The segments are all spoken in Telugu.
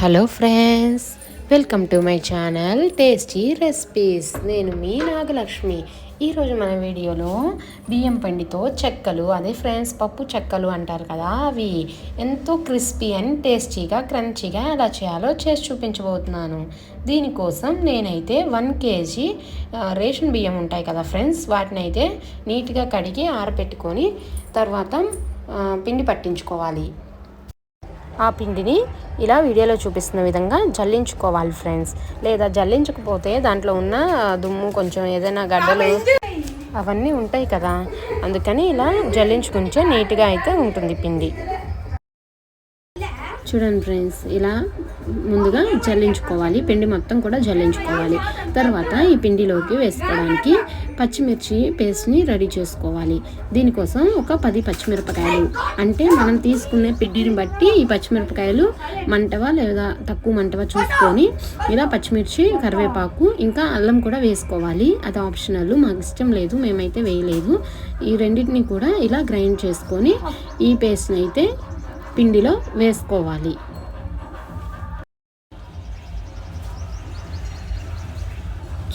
Hello friends welcome to my channel tasty recipes. నేను మీ నాగలక్ష్మి. ఈరోజు మన వీడియోలో బియ్యం పిండితో చెక్కలు అదే ఫ్రెండ్స్ పప్పు చెక్కలు అంటారు కదా అవి ఎంతో క్రిస్పీ అండ్ టేస్టీగా క్రంచీగా ఎలా చేయాలో చేసి చూపించబోతున్నాను. దీనికోసం నేనైతే వన్ కేజీ రేషన్ బియ్యం ఉంటాయి కదా ఫ్రెండ్స్ వాటిని అయితే నీట్గా కడిగి ఆరబెట్టుకొని తర్వాత పిండి పట్టించుకోవాలి. ఆ పిండిని ఇలా వీడియోలో చూపిస్తున్న విధంగా జల్లించుకోవాలి ఫ్రెండ్స్. లేదా జల్లించకపోతే దాంట్లో ఉన్న దుమ్ము కొంచెం ఏదైనా గడ్డలు అవన్నీ ఉంటాయి కదా. అందుకని ఇలా జల్లించుకుంటే నీట్గా అయితే ఉంటుంది పిండి. చూడండి ఫ్రెండ్స్ ఇలా ముందుగా జల్లించుకోవాలి. పిండి మొత్తం కూడా జల్లించుకోవాలి. తర్వాత ఈ పిండిలోకి వేసుకోవడానికి పచ్చిమిర్చి పేస్ట్ని రెడీ చేసుకోవాలి. దీనికోసం ఒక పది పచ్చిమిరపకాయలు. అంటే మనం తీసుకునే పిండిని బట్టి ఈ పచ్చిమిరపకాయలు మంటవా లేదా తక్కువ మంటవా చూసుకొని ఇలా పచ్చిమిర్చి కరివేపాకు ఇంకా అల్లం కూడా వేసుకోవాలి. అది ఆప్షనల్. మాకు ఇష్టం లేదు. మేమైతే వేయలేదు. ఈ రెండింటిని కూడా ఇలా గ్రైండ్ చేసుకొని ఈ పేస్ట్ని అయితే పిండిలో వేసుకోవాలి.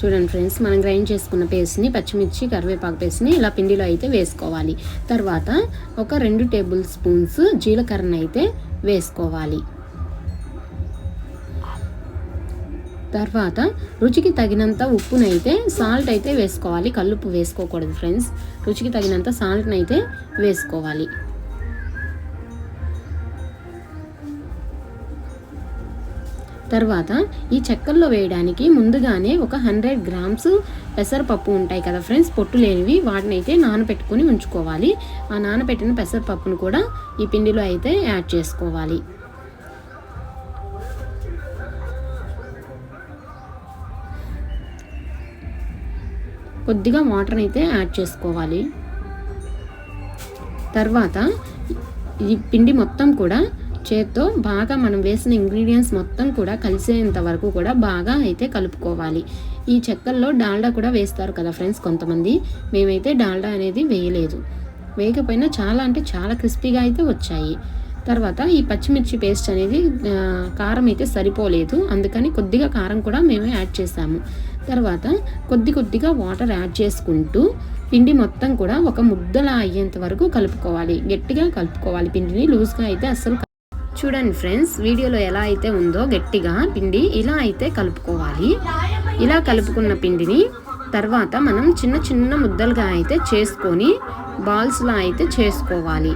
చూడండి ఫ్రెండ్స్ మనం గ్రైండ్ చేసుకున్న పేస్ట్ని పచ్చిమిర్చి కరివేపాకు పేస్ట్ని ఇలా పిండిలో అయితే వేసుకోవాలి. తర్వాత ఒక రెండు టేబుల్ స్పూన్స్ జీలకర్రను అయితే వేసుకోవాలి. తర్వాత రుచికి తగినంత ఉప్పునైతే సాల్ట్ అయితే వేసుకోవాలి. కల్లుప్పు వేసుకోకూడదు ఫ్రెండ్స్. రుచికి తగినంత సాల్ట్ని అయితే వేసుకోవాలి. తర్వాత ఈ చెక్కల్లో వేయడానికి ముందుగానే ఒక హండ్రెడ్ గ్రామ్స్ పెసరపప్పు ఉంటాయి కదా ఫ్రెండ్స్ పొట్టు లేనివి వాటిని అయితే నానబెట్టుకొని ఉంచుకోవాలి. ఆ నానబెట్టిన పెసరపప్పును కూడా ఈ పిండిలో అయితే యాడ్ చేసుకోవాలి. కొద్దిగా వాటర్ని అయితే యాడ్ చేసుకోవాలి. తర్వాత ఈ పిండి మొత్తం కూడా చేత్తో బాగా మనం వేసిన ఇంగ్రీడియంట్స్ మొత్తం కూడా కలిసేంత వరకు కూడా బాగా అయితే కలుపుకోవాలి. ఈ చెక్కల్లో డాల్డా కూడా వేస్తారు కదా ఫ్రెండ్స్ కొంతమంది. మేమైతే డాల్డా అనేది వేయలేదు. వేయకపోయినా చాలా అంటే చాలా క్రిస్పీగా అయితే వచ్చాయి. తర్వాత ఈ పచ్చిమిర్చి పేస్ట్ అనేది కారం అయితే సరిపోలేదు. అందుకని కొద్దిగా కారం కూడా మేము యాడ్ చేసాము. తర్వాత కొద్ది కొద్దిగా వాటర్ యాడ్ చేసుకుంటూ పిండి మొత్తం కూడా ఒక ముద్దలా అయ్యేంత వరకు కలుపుకోవాలి. గట్టిగా కలుపుకోవాలి. పిండిని లూజ్గా అయితే అస్సలు చూడండి ఫ్రెండ్స్ వీడియోలో ఎలా అయితే ఉందో గట్టిగా పిండి ఇలా అయితే కలుపుకోవాలి. ఇలా కలుపుకున్న పిండిని తర్వాత మనం చిన్న చిన్న ముద్దలుగా అయితే చేసుకొని బాల్స్లా అయితే చేసుకోవాలి.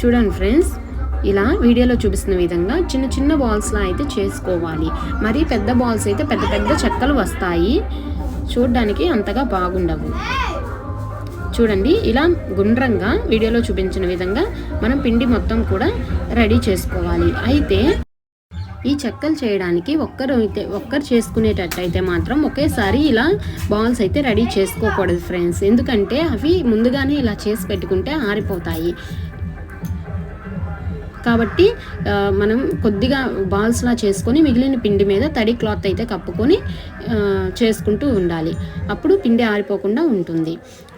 చూడండి ఫ్రెండ్స్ ఇలా వీడియోలో చూపిస్తున్న విధంగా చిన్న చిన్న బాల్స్లా అయితే చేసుకోవాలి. మరి పెద్ద బాల్స్ అయితే పెద్ద పెద్ద చెక్కలు వస్తాయి. చూడడానికి అంతగా బాగుండవు. చూడండి ఇలా గుండ్రంగా వీడియోలో చూపించిన విధంగా మనం పిండి మొత్తం కూడా రెడీ చేసుకోవాలి. అయితే ఈ చెక్కలు చేయడానికి ఒక్కరు అయితే ఒక్కరు చేసుకునేటట్టయితే మాత్రం ఒకేసారి ఇలా బాల్స్ అయితే రెడీ చేసుకోకూడదు ఫ్రెండ్స్. ఎందుకంటే అవి ముందుగానే ఇలా చేసి పెట్టుకుంటే ఆరిపోతాయి. కాబట్టి మనం కొద్దిగా బాల్స్లా చేసుకొని మిగిలిన పిండి మీద తడి క్లాత్ అయితే కప్పుకొని చేసుకుంటూ ఉండాలి. అప్పుడు పిండి ఆరిపోకుండా ఉంటుంది.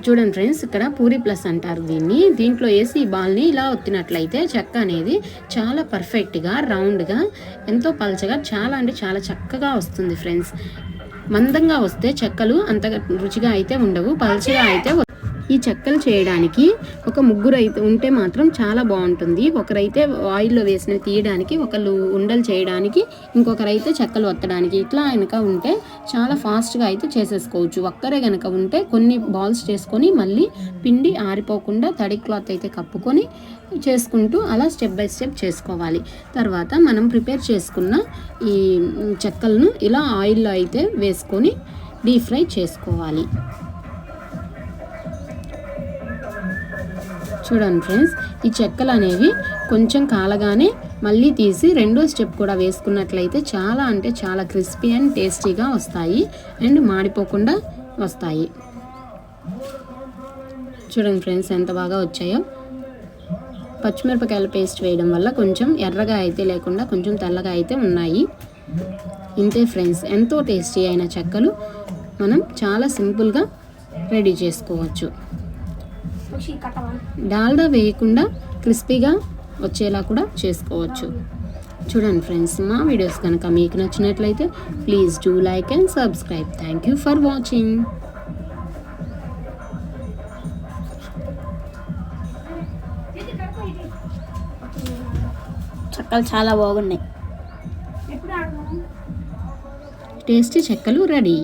చూడండి ఫ్రెండ్స్ ఇక్కడ పూరి ప్లస్ అంటారు దీన్ని. దీంట్లో వేసి ఈ బాల్ని ఇలా ఒత్తినట్లయితే చెక్క అనేది చాలా పర్ఫెక్ట్గా రౌండ్గా ఎంతో పలచగా చాలా అంటే చాలా చక్కగా వస్తుంది ఫ్రెండ్స్. మందంగా వస్తే చెక్కలు అంతగా రుచిగా అయితే ఉండవు పలచగా అయితే ఈ చెక్కలు చేయడానికి ఒక ముగ్గురు అయితే ఉంటే మాత్రం చాలా బాగుంటుంది. ఒకరైతే ఆయిల్లో వేసినవి తీయడానికి ఒకళ్ళు ఉండలు చేయడానికి ఇంకొకరైతే చెక్కలు వత్తడానికి ఇట్లా కనుక ఉంటే చాలా ఫాస్ట్గా అయితే చేసేసుకోవచ్చు. ఒక్కరే కనుక ఉంటే కొన్ని బాల్స్ చేసుకొని మళ్ళీ పిండి ఆరిపోకుండా తడి క్లాత్ అయితే కప్పుకొని చేసుకుంటూ అలా స్టెప్ బై స్టెప్ చేసుకోవాలి. తర్వాత మనం ప్రిపేర్ చేసుకున్న ఈ చెక్కలను ఇలా ఆయిల్లో అయితే వేసుకొని డీప్ ఫ్రై చేసుకోవాలి. చూడండి ఫ్రెండ్స్ ఈ చెక్కలు అనేవి కొంచెం కాలగానే మళ్ళీ తీసి రెండో స్టెప్ కూడా వేసుకున్నట్లయితే చాలా అంటే చాలా క్రిస్పీ అండ్ టేస్టీగా వస్తాయి అండ్ మాడిపోకుండా వస్తాయి. చూడండి ఫ్రెండ్స్ ఎంత బాగా వచ్చాయో. పచ్చిమిరపకాయల పేస్ట్ వేయడం వల్ల కొంచెం ఎర్రగా అయితే లేకుండా కొంచెం తెల్లగా అయితే ఉన్నాయి. ఇంతే ఫ్రెండ్స్ ఎంతో టేస్టీ అయిన చెక్కలు మనం చాలా సింపుల్గా రెడీ చేసుకోవచ్చు. డాల్డా వేయకుండా క్రిస్పీగా వచ్చేలా కూడా చేసుకోవచ్చు. చూడండి ఫ్రెండ్స్ మా వీడియోస్ కనుక మీకు నచ్చినట్లయితే please do like and subscribe. Thank you for watching. చక్కలు చాలా బాగున్నాయి. టేస్టీ చెక్కలు రెడీ.